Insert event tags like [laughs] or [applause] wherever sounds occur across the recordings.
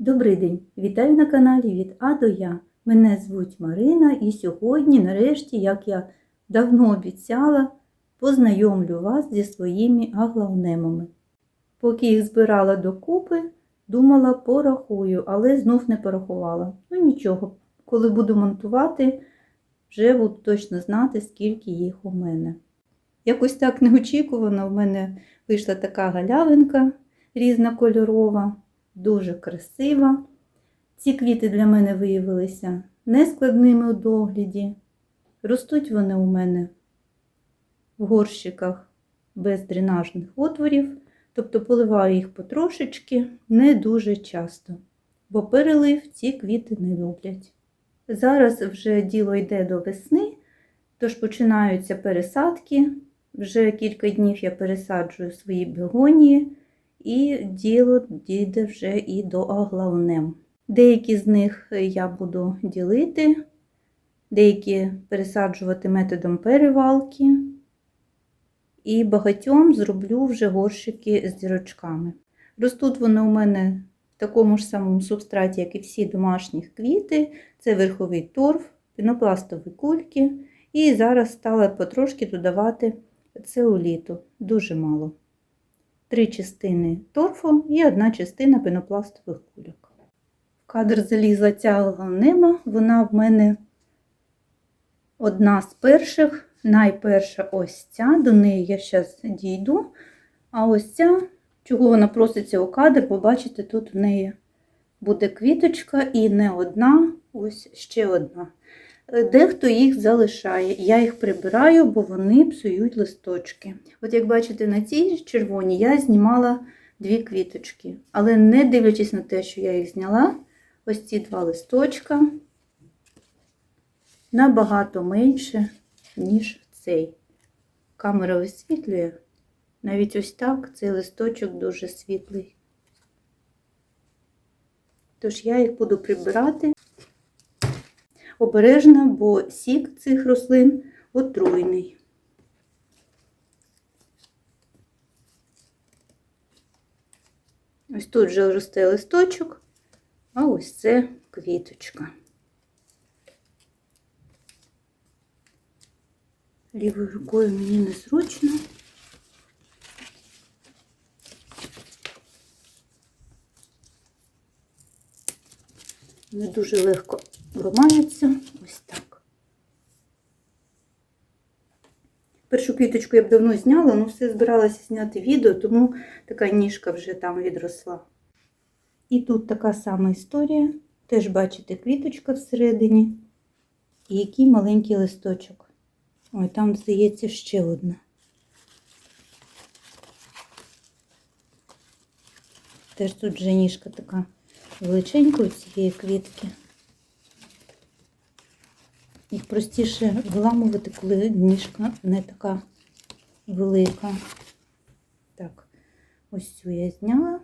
Добрий день! Вітаю на каналі від А до Я. Мене звуть Марина і сьогодні, нарешті, як я давно обіцяла, познайомлю вас зі своїми аглаунемами. Поки їх збирала докупи, думала порахую, але знов не порахувала. Ну нічого, коли буду монтувати, вже буду точно знати, скільки їх у мене. Якось так неочікувано в мене вийшла така галявинка різнокольорова дуже красива. Ці квіти для мене виявилися нескладними у догляді. Ростуть вони у мене в горщиках без дренажних отворів, тобто поливаю їх потрошечки, не дуже часто, бо перелив ці квіти не люблять. Зараз вже діло йде до весни, тож починаються пересадки. Вже кілька днів я пересаджую свої бегонії. І діло дійде вже і до аглаунем. Деякі з них я буду ділити, деякі пересаджувати методом перевалки. І багатьом зроблю вже горщики з дірочками. Ростуть вони у мене в такому ж самому субстраті, як і всі домашні квіти. Це верховий торф, пінопластові кульки. І зараз стала потрошки додавати цеоліту, дуже мало три частини торфу і одна частина пенопластових кульок. В кадр залізла ця аглонема, вона в мене одна з перших, найперша ось ця, до неї я зараз дійду. А ось ця, чого вона проситься у кадр, побачите, тут в неї буде квіточка і не одна, ось ще одна. Дехто їх залишає. Я їх прибираю, бо вони псують листочки. От як бачите, на цій червоній я знімала дві квіточки. Але не дивлячись на те, що я їх зняла, ось ці два листочка набагато менше, ніж цей. Камера висвітлює. Навіть ось так цей листочок дуже світлий. Тож я їх буду прибирати обережно, бо сік цих рослин отруйний. Ось тут вже росте листочок, а ось це квіточка. Лівою рукою мені незручно. Не дуже легко ламається. Ось так. Першу квіточку я б давно зняла, але все збиралася зняти відео, тому така ніжка вже там відросла. І тут така сама історія. Теж бачите квіточка всередині. І який маленький листочок. Ой, там, здається, ще одна. Теж тут вже ніжка така величенька у цієї квітки. Їх простіше виламувати, коли ніжка не така велика. Так, ось цю я зняла.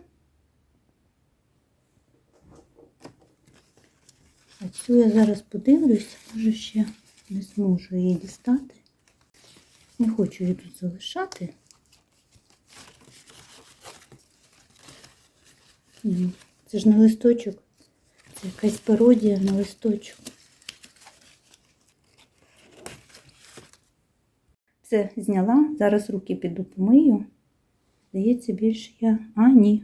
А цю я зараз подивлюсь, може ще не зможу її дістати. Не хочу її тут залишати. Це ж не листочок, це якась пародія на листочок. Все зняла, зараз руки піду помию. Здається, більше я. А, ні,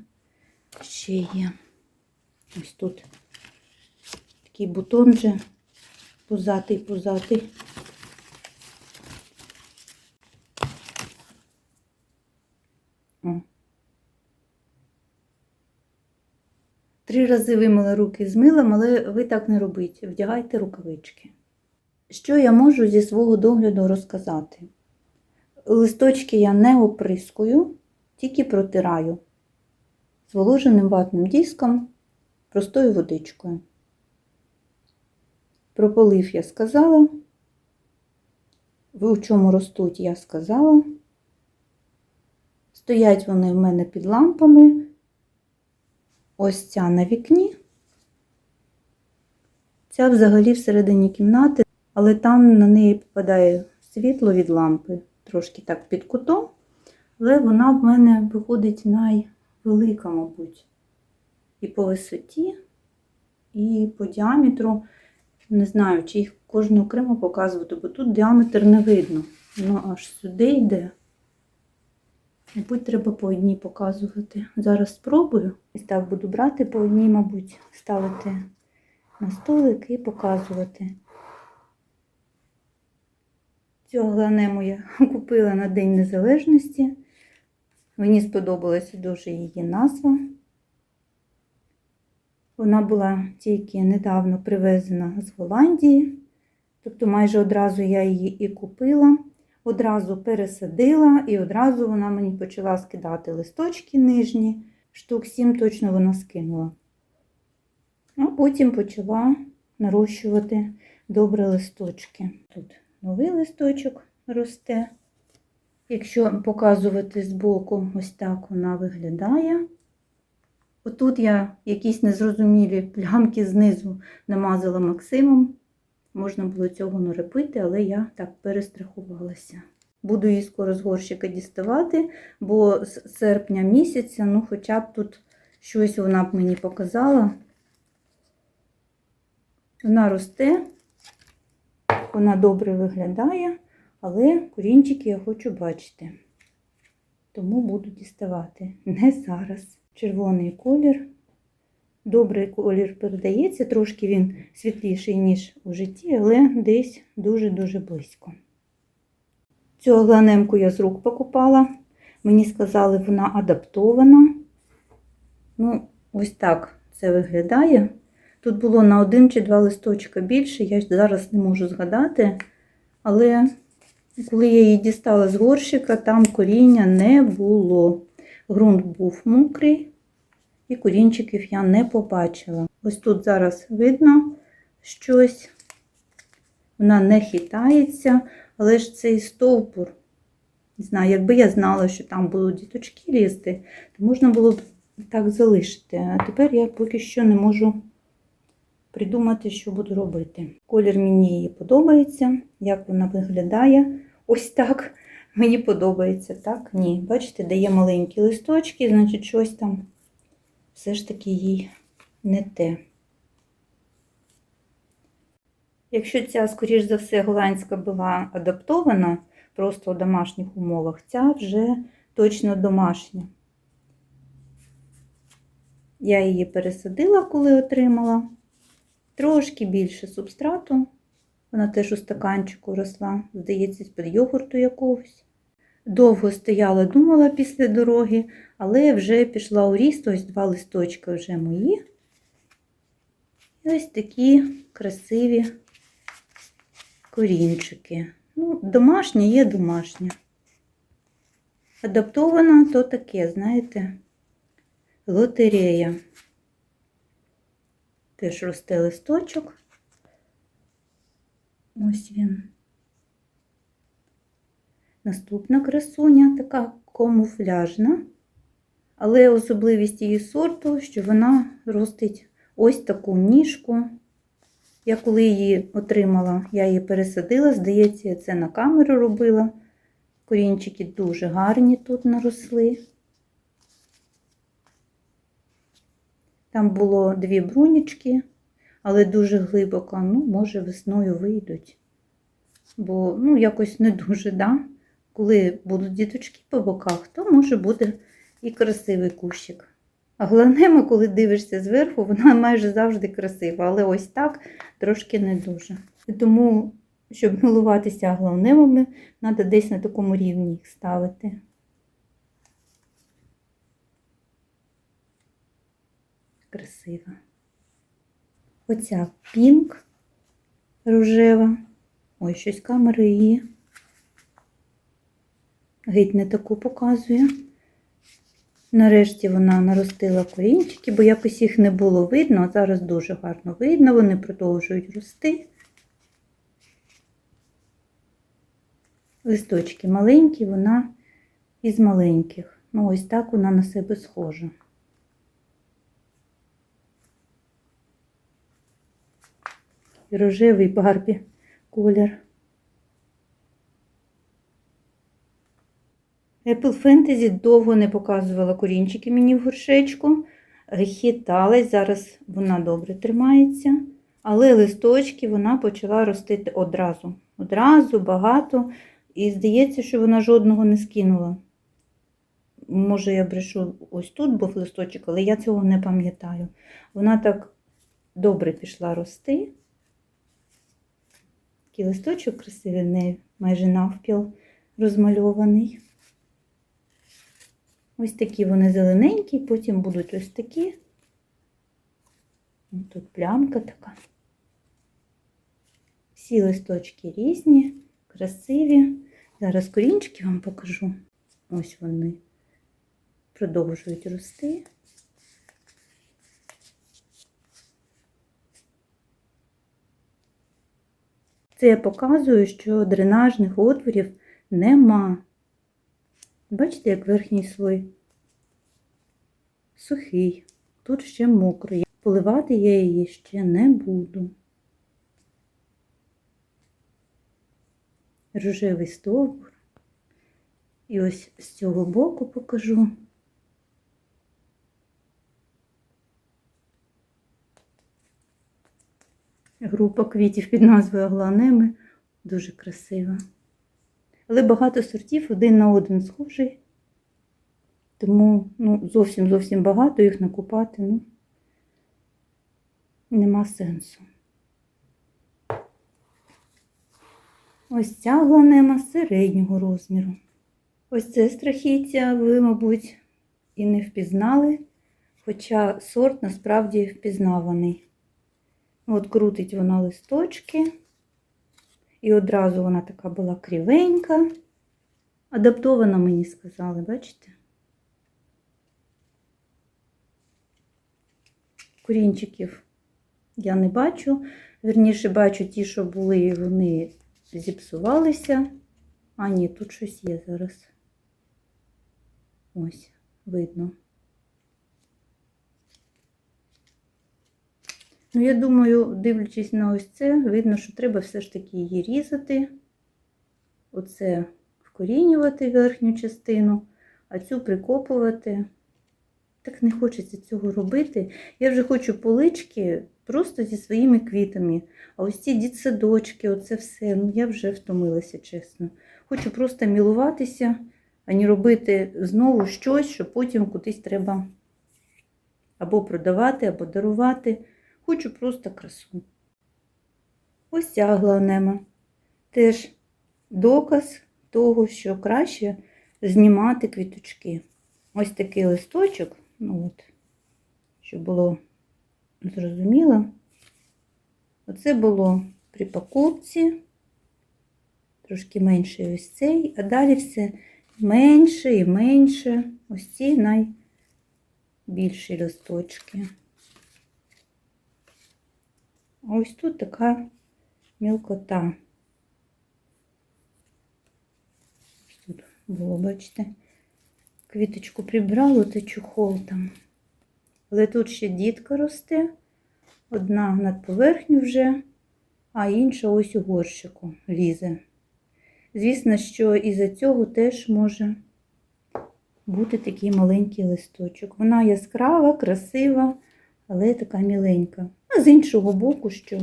ще є. Ось тут такий бутон же пузатий, пузатий. О. Три рази вимила руки з милом, але ви так не робіть. Вдягайте рукавички. Що я можу зі свого догляду розказати? Листочки я не оприскую, тільки протираю зволоженим ватним диском, простою водичкою. Про полив я сказала. Ви у чому ростуть, я сказала. Стоять вони в мене під лампами. Ось ця на вікні. Ця взагалі всередині кімнати, але там на неї попадає світло від лампи трошки так під кутом, але вона в мене виходить найвелика, мабуть. і по висоті, і по діаметру. Не знаю, чи їх кожну окремо показувати, бо тут діаметр не видно. Воно аж сюди йде. Мабуть, треба по одній показувати. Зараз спробую. Ось так буду брати по одній, мабуть, ставити на столик і показувати. Цю гланему я купила на День Незалежності. Мені сподобалася дуже її назва. Вона була тільки недавно привезена з Голландії, тобто майже одразу я її і купила, одразу пересадила, і одразу вона мені почала скидати листочки нижні, штук 7 точно вона скинула. А потім почала нарощувати добре листочки. Тут новий листочок росте. Якщо показувати збоку, ось так вона виглядає. Отут я якісь незрозумілі плямки знизу намазала Максимом. Можна було цього не робити, але я так перестрахувалася. Буду її скоро з горщика діставати, бо з серпня місяця, ну хоча б тут щось вона б мені показала. Вона росте, вона добре виглядає, але корінчики я хочу бачити. Тому буду діставати. Не зараз. Червоний колір. Добрий колір передається, трошки він світліший, ніж у житті, але десь дуже-дуже близько. Цю агланемку я з рук покупала. Мені сказали, вона адаптована. Ну, ось так це виглядає. Тут було на один чи два листочка більше, я зараз не можу згадати. Але коли я її дістала з горщика, там коріння не було. Грунт був мокрий, і корінчиків я не побачила. Ось тут зараз видно щось, вона не хитається, але ж цей стовбур. Не знаю, якби я знала, що там будуть діточки лізти, то можна було б так залишити. А тепер я поки що не можу придумати, що буду робити. Колір мені її подобається, як вона виглядає. Ось так. [laughs] Мені подобається, так? Ні. Бачите, дає маленькі листочки, значить, щось там все ж таки їй не те. Якщо ця, скоріш за все, голландська була адаптована просто у домашніх умовах, ця вже точно домашня. Я її пересадила, коли отримала. Трошки більше субстрату. Вона теж у стаканчику росла, здається, з-під йогурту якогось. Довго стояла, думала після дороги, але вже пішла у ріст, ось два листочки вже мої. І ось такі красиві корінчики. Ну, домашня є домашня. Адаптована то таке, знаєте, лотерея. Теж росте листочок. Ось він. Наступна красуня така камуфляжна, але особливість її сорту, що вона ростить ось таку ніжку. Я коли її отримала, я її пересадила, здається, я це на камеру робила. Корінчики дуже гарні тут наросли. Там було дві брунічки, але дуже глибоко, ну, може, весною вийдуть. Бо, ну, якось не дуже, да? коли будуть діточки по боках, то може буде і красивий кущик. А гланема, коли дивишся зверху, вона майже завжди красива, але ось так трошки не дуже. Тому, щоб милуватися аглонемами, треба десь на такому рівні їх ставити. Красива. Оця пінк рожева. Ой, щось камери її геть не таку показує. Нарешті вона наростила корінчики, бо якось їх не було видно, а зараз дуже гарно видно, вони продовжують рости. Листочки маленькі, вона із маленьких. Ну, ось так вона на себе схожа. І рожевий барбі колір. Apple Fantasy довго не показувала корінчики мені в горшечку. хиталась, зараз вона добре тримається, але листочки вона почала ростити одразу. Одразу багато. І здається, що вона жодного не скинула. Може, я брешу ось тут був листочок, але я цього не пам'ятаю. Вона так добре пішла рости. Такий листочок красивий в неї, майже навпіл розмальований. Ось такі вони зелененькі, потім будуть ось такі. Тут плямка така. Всі листочки різні, красиві. Зараз корінчики вам покажу. Ось вони продовжують рости. Це я показую, що дренажних отворів нема. Бачите, як верхній слой сухий, тут ще мокрий. Поливати я її ще не буду. Рожевий стовбур. І ось з цього боку покажу. Група квітів під назвою Агланеми дуже красива. Але багато сортів один на один схожий. Тому ну, зовсім зовсім багато їх накупати ну, нема сенсу. Ось ця гланема середнього розміру. Ось це страхіття ви, мабуть, і не впізнали, хоча сорт насправді впізнаваний. От крутить вона листочки, і одразу вона така була кривенька. Адаптована, мені сказали, бачите? Корінчиків я не бачу. Вірніше, бачу ті, що були, вони зіпсувалися. А, ні, тут щось є зараз. Ось, видно. Ну, я думаю, дивлячись на ось це, видно, що треба все ж таки її різати. Оце вкорінювати верхню частину, а цю прикопувати. Так не хочеться цього робити. Я вже хочу полички просто зі своїми квітами. А ось ці дітсадочки, оце все, ну я вже втомилася, чесно. Хочу просто мілуватися, а не робити знову щось, що потім кудись треба або продавати, або дарувати. Хочу просто красу. Ось ця главнема. Теж доказ того, що краще знімати квіточки. Ось такий листочок, ну от, щоб було зрозуміло. Оце було при покупці, трошки менше ось цей, а далі все менше і менше. Ось ці найбільші листочки. Ось тут така мілкота. Тут було, бачите, квіточку прибрало та чухол там. Але тут ще дітка росте, одна над поверхню вже, а інша ось у горщику лізе. Звісно, що із-за цього теж може бути такий маленький листочок. Вона яскрава, красива, але така міленька. А з іншого боку, що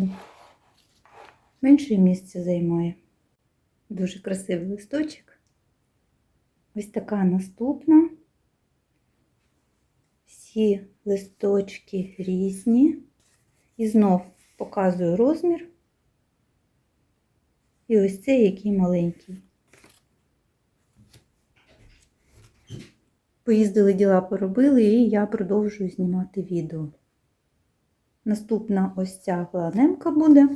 менше місця займає. Дуже красивий листочок. Ось така наступна. Всі листочки різні. І знов показую розмір. І ось цей який маленький. Поїздили діла поробили, і я продовжую знімати відео. Наступна ось ця гладемка буде.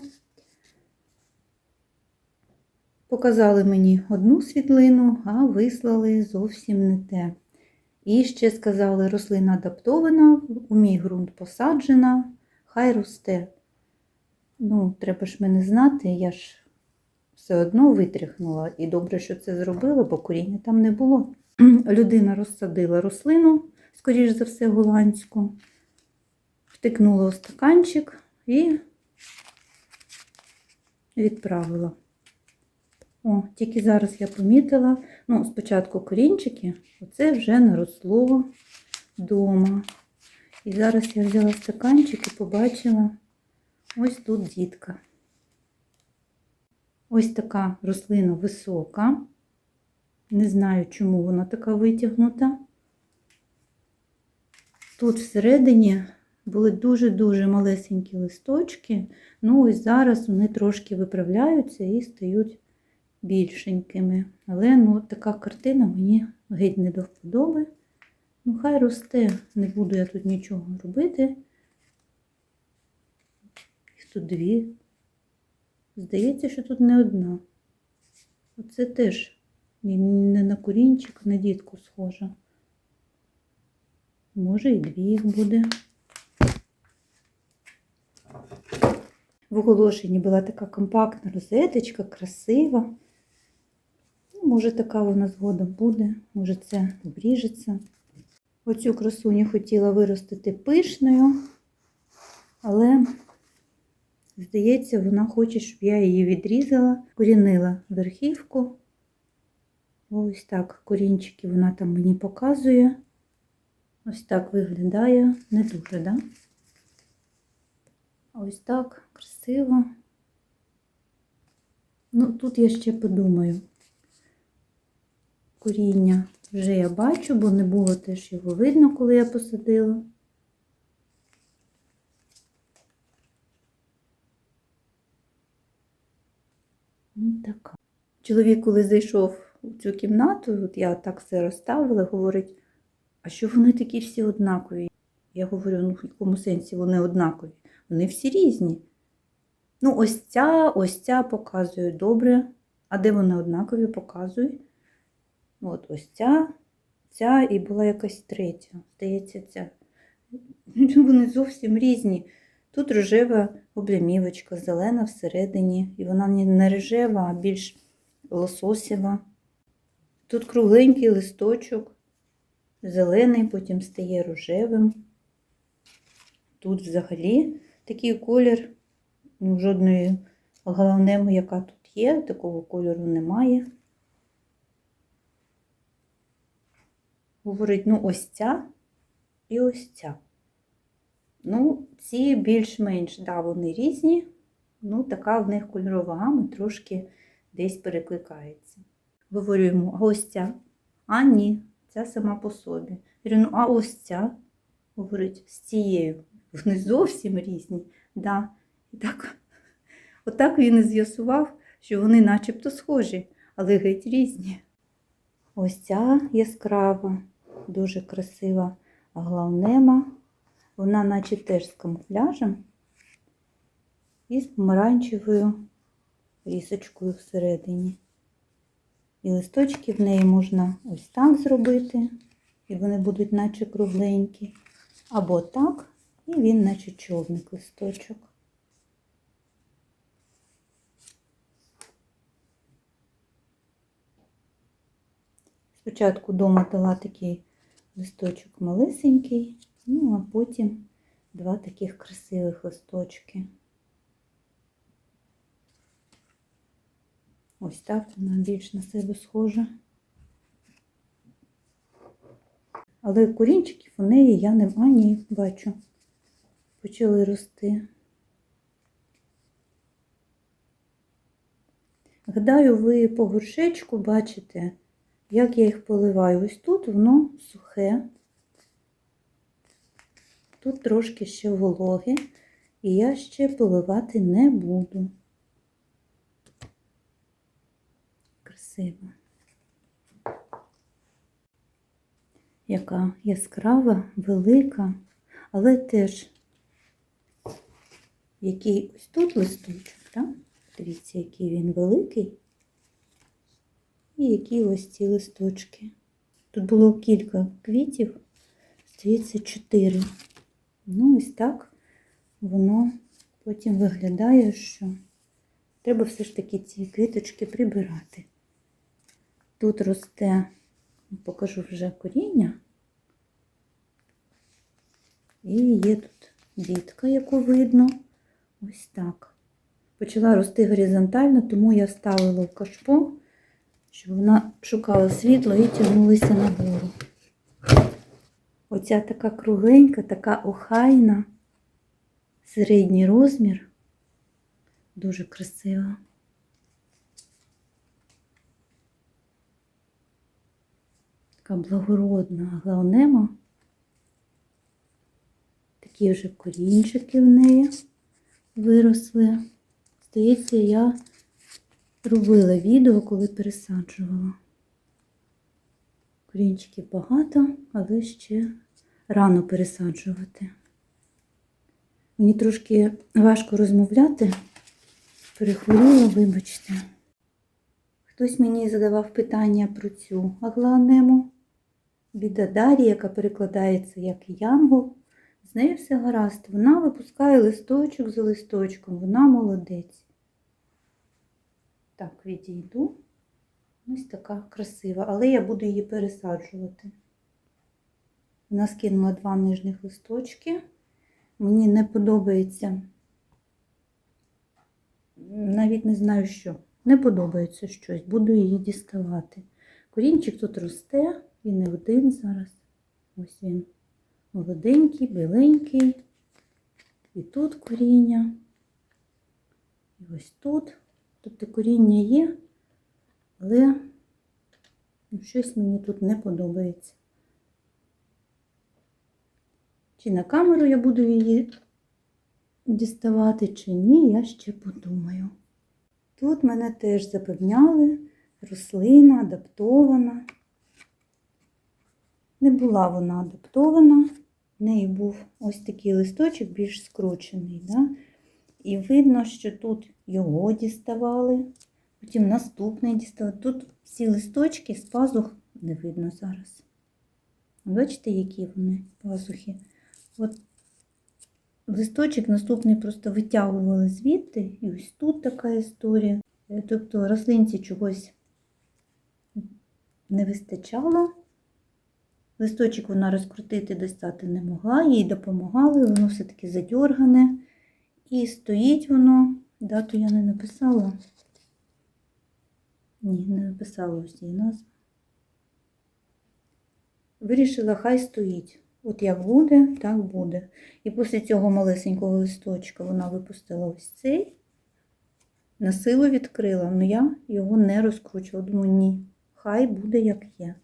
Показали мені одну світлину, а вислали зовсім не те. І ще сказали, рослина адаптована, у мій ґрунт посаджена, хай росте. Ну, треба ж мене знати, я ж все одно витряхнула. І добре, що це зробила, бо коріння там не було. [clears throat] Людина розсадила рослину, скоріш за все, голландську, втикнула у стаканчик і відправила. О, тільки зараз я помітила, ну, спочатку корінчики, оце вже наросло вдома. І зараз я взяла стаканчик і побачила ось тут дітка. Ось така рослина висока. Не знаю, чому вона така витягнута. Тут всередині були дуже-дуже малесенькі листочки. Ну, ось зараз вони трошки виправляються і стають більшенькими. Але ну, така картина мені геть не до вподоби. Ну, хай росте, не буду я тут нічого робити. Їх тут дві. Здається, що тут не одна. Оце теж не на корінчик, на дітку схожа. Може і дві їх буде. В оголошенні була така компактна розеточка, красива. Ну, може, така вона згодом буде, може це обріжеться. Оцю красуню хотіла виростити пишною, але, здається, вона хоче, щоб я її відрізала, корінила верхівку. Ось так корінчики вона там мені показує. Ось так виглядає. Не дуже, да? Ось так красиво. Ну, тут я ще подумаю. Коріння вже я бачу, бо не було теж його видно, коли я посадила. Ну, така. Чоловік, коли зайшов у цю кімнату, от я так все розставила, говорить, а що вони такі всі однакові? Я говорю, ну в якому сенсі вони однакові? Вони всі різні. Ну, ось ця, ось ця показує добре. А де вони однакові показують? От ось ця, ця і була якась третя. Здається, ця. [laughs] Вони зовсім різні. Тут рожева облямівочка, зелена всередині. І вона не- рожева, а більш лососєва. Тут кругленький листочок, зелений, потім стає рожевим. Тут взагалі такий колір, ну, жодної головнеми, яка тут є, такого кольору немає. Говорить, ну ось ця і ось ця. Ну, ці більш-менш, да, вони різні, ну, така в них кольорова гама трошки десь перекликається. Говорю йому, а ось ця? А ні, ця сама по собі. Говорю, ну, а ось ця? Говорить, з цією. Вони зовсім різні. Да. Так, отак він і з'ясував, що вони начебто схожі, але геть різні. Ось ця яскрава, дуже красива главнема. Вона наче теж з камуфляжем і з помаранчевою рісочкою всередині. І листочки в неї можна ось так зробити, і вони будуть наче кругленькі. Або так, і він наче човник листочок. Спочатку дома дала такий листочок малесенький, ну а потім два таких красивих листочки. Ось так вона більш на себе схожа. Але корінчиків у неї я не ані бачу. Почали рости. Гадаю, ви по горшечку бачите, як я їх поливаю. Ось тут воно сухе, тут трошки ще вологе, і я ще поливати не буду. Красиво. Яка яскрава, велика, але теж який ось тут листочок, так? Дивіться, який він великий. І які ось ці листочки. Тут було кілька квітів, здається, чотири. Ну, ось так воно потім виглядає, що треба все ж таки ці квіточки прибирати. Тут росте, покажу вже коріння. І є тут дітка, яку видно. Ось так. Почала рости горизонтально, тому я ставила в кашпо, щоб вона шукала світло і тягнулася нагору. Оця така кругленька, така охайна, середній розмір. Дуже красива. Така благородна глаунема. Такі вже корінчики в неї виросли. Здається, я робила відео, коли пересаджувала. Корінчиків багато, але ще рано пересаджувати. Мені трошки важко розмовляти. Перехворіла, вибачте. Хтось мені задавав питання про цю агланему. Бідадарі, яка перекладається як янгол. З нею все гаразд. Вона випускає листочок за листочком, вона молодець. Так, відійду. Ось така красива, але я буду її пересаджувати. Вона скинула два нижніх листочки. Мені не подобається. Навіть не знаю що. Не подобається щось, буду її діставати. Корінчик тут росте, він не один зараз. Ось він молоденький, біленький. І тут коріння. І ось тут. Тобто коріння є, але ну, щось мені тут не подобається. Чи на камеру я буду її діставати, чи ні, я ще подумаю. Тут мене теж запевняли, рослина адаптована. Не була вона адаптована, в неї був ось такий листочок більш скручений. Да? І видно, що тут його діставали, потім наступний діставали. Тут всі листочки з пазух не видно зараз. Бачите, які вони пазухи? От листочок наступний просто витягували звідти, і ось тут така історія. Тобто рослинці чогось не вистачало. Листочок вона розкрутити, достати не могла, їй допомагали, воно все-таки задьоргане. І стоїть воно, дату я не написала. Ні, не написала ось її назву. Вирішила, хай стоїть. От як буде, так буде. І після цього малесенького листочка вона випустила ось цей, на силу відкрила, але я його не розкручувала. Думаю, ні, хай буде як є.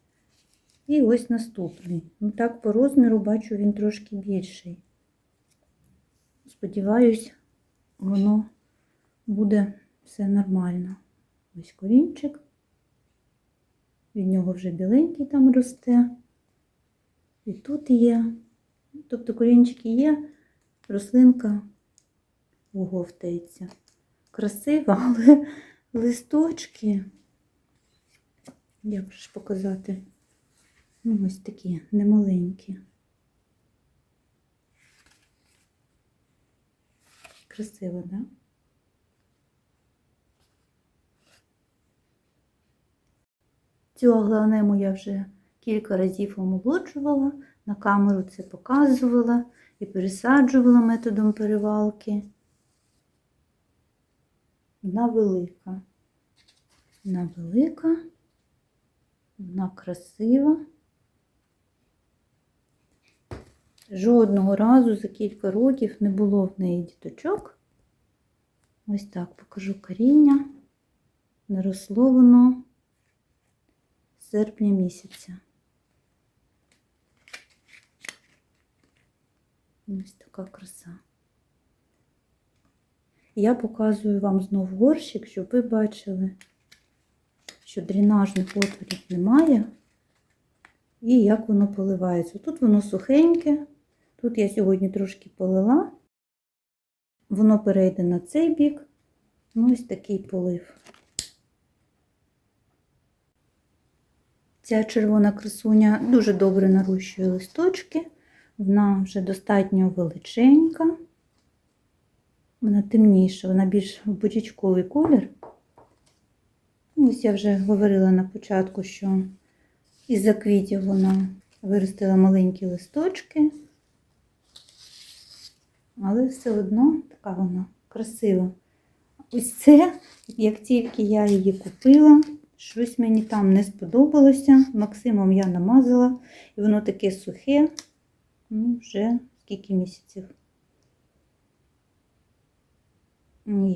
І ось наступний. Ну так, по розміру бачу, він трошки більший. Сподіваюсь, воно буде все нормально. Ось корінчик. Від нього вже біленький там росте. І тут є. Тобто корінчики є, рослинка оговтається. Красива, але листочки, як ж показати, ну ось такі немаленькі. Красиво, так? Да? Цю агланему я вже кілька разів омолоджувала, на камеру це показувала і пересаджувала методом перевалки. Вона велика. Вона велика, вона красива. Жодного разу за кілька років не було в неї діточок. Ось так покажу коріння. Наросло воно з серпня місяця. Ось така краса. Я показую вам знов горщик, щоб ви бачили, що дренажних отворів немає і як воно поливається. Тут воно сухеньке, тут я сьогодні трошки полила, воно перейде на цей бік, ну ось такий полив. Ця червона красуня дуже добре нарощує листочки. Вона вже достатньо величенька. Вона темніша, вона більш бочечковий колір. Ось я вже говорила на початку, що із-за квітів вона виростила маленькі листочки, але все одно така вона красива. Ось це, як тільки я її купила, щось мені там не сподобалося. Максимом я намазала, і воно таке сухе. Ну, вже скільки місяців.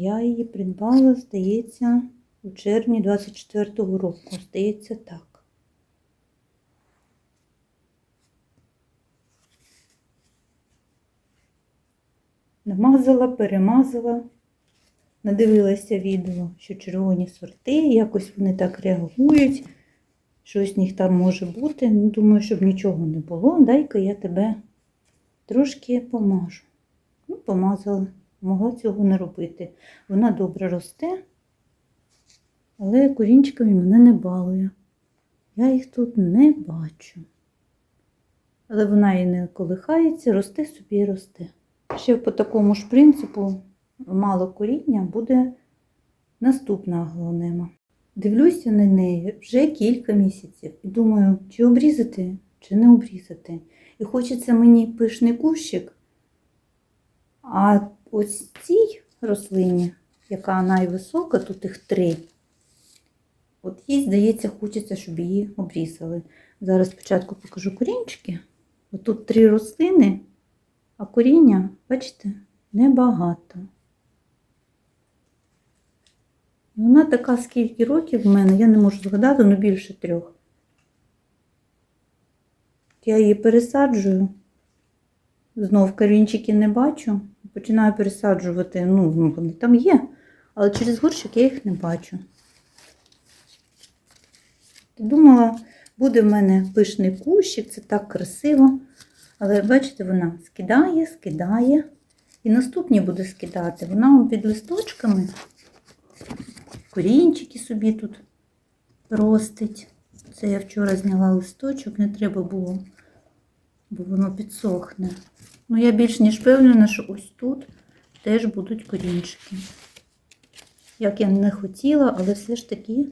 Я її придбала, здається, у червні 24-го року. Здається, так. Намазала, перемазала, надивилася відео, що червоні сорти, якось вони так реагують, щось в них там може бути. Ну, думаю, щоб нічого не було, дай-ка я тебе трошки помажу. Ну, помазала, могла цього не робити. Вона добре росте, але корінчиками мене не балує. Я їх тут не бачу. Але вона і не колихається, росте собі і росте. Ще по такому ж принципу мало коріння буде наступна аглонема. Дивлюся на неї вже кілька місяців і думаю, чи обрізати, чи не обрізати. І хочеться мені пишний кущик. А ось цій рослині, яка найвисока, тут їх три. От їй, здається, хочеться, щоб її обрізали. Зараз спочатку покажу корінчики. Отут три рослини, а коріння, бачите, небагато. Вона така, скільки років в мене, я не можу згадати, ну більше трьох. Я її пересаджую. Знов корінчики не бачу. Починаю пересаджувати. Ну, вони там є, але через горщик я їх не бачу. Думала, буде в мене пишний кущик, це так красиво. Але бачите, вона скидає, скидає. І наступні буде скидати. Вона під листочками. Корінчики собі тут ростить. Це я вчора зняла листочок, не треба було, бо воно підсохне. Ну, я більш ніж впевнена, що ось тут теж будуть корінчики. Як я не хотіла, але все ж таки,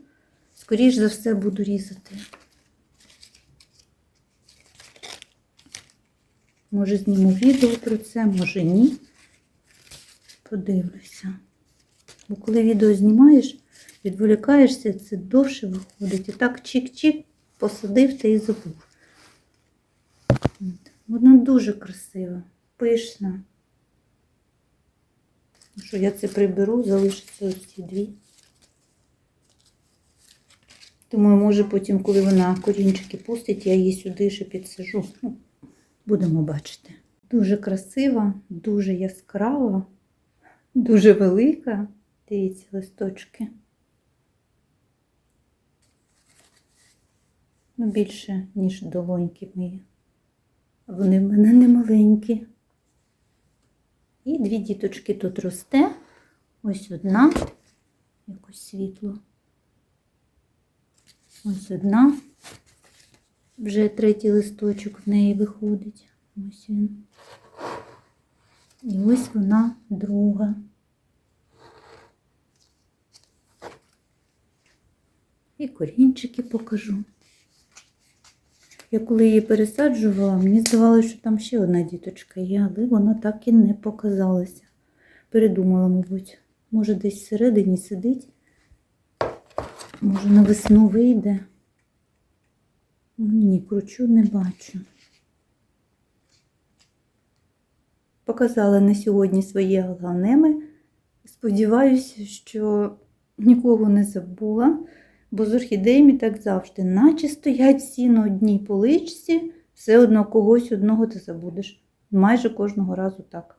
скоріш за все, буду різати. Може, зніму відео про це, може ні. Подивлюся. Бо коли відео знімаєш, відволікаєшся, це довше виходить. І так чик-чик посадив та і забув. Вона дуже красива, пишна. Ну Що я це приберу, залишаться ось ці дві. Думаю, може потім, коли вона корінчики пустить, я її сюди ще підсажу. Будемо бачити. Дуже красива, дуже яскрава, дуже велика. Дивіться, листочки. Ну, більше, ніж долоньки мої. Вони в мене не маленькі. І дві діточки тут росте. Ось одна, якось світло. Ось одна. Вже третій листочок в неї виходить. Ось він. І ось вона друга. І корінчики покажу. Я коли її пересаджувала, мені здавалося, що там ще одна діточка є, але вона так і не показалася. Передумала, мабуть, може десь всередині сидить, може на весну вийде. Ні, кручу не бачу. Показала на сьогодні свої агланеми. Сподіваюся, що нікого не забула, бо з орхідеями так завжди, наче стоять всі на одній поличці, все одно когось одного ти забудеш. Майже кожного разу так.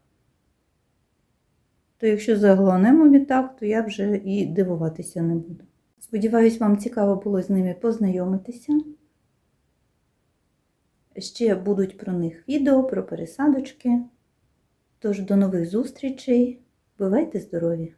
То якщо за агланемові так, то я вже і дивуватися не буду. Сподіваюсь, вам цікаво було з ними познайомитися. Ще будуть про них відео, про пересадочки. Тож до нових зустрічей. Бувайте здорові!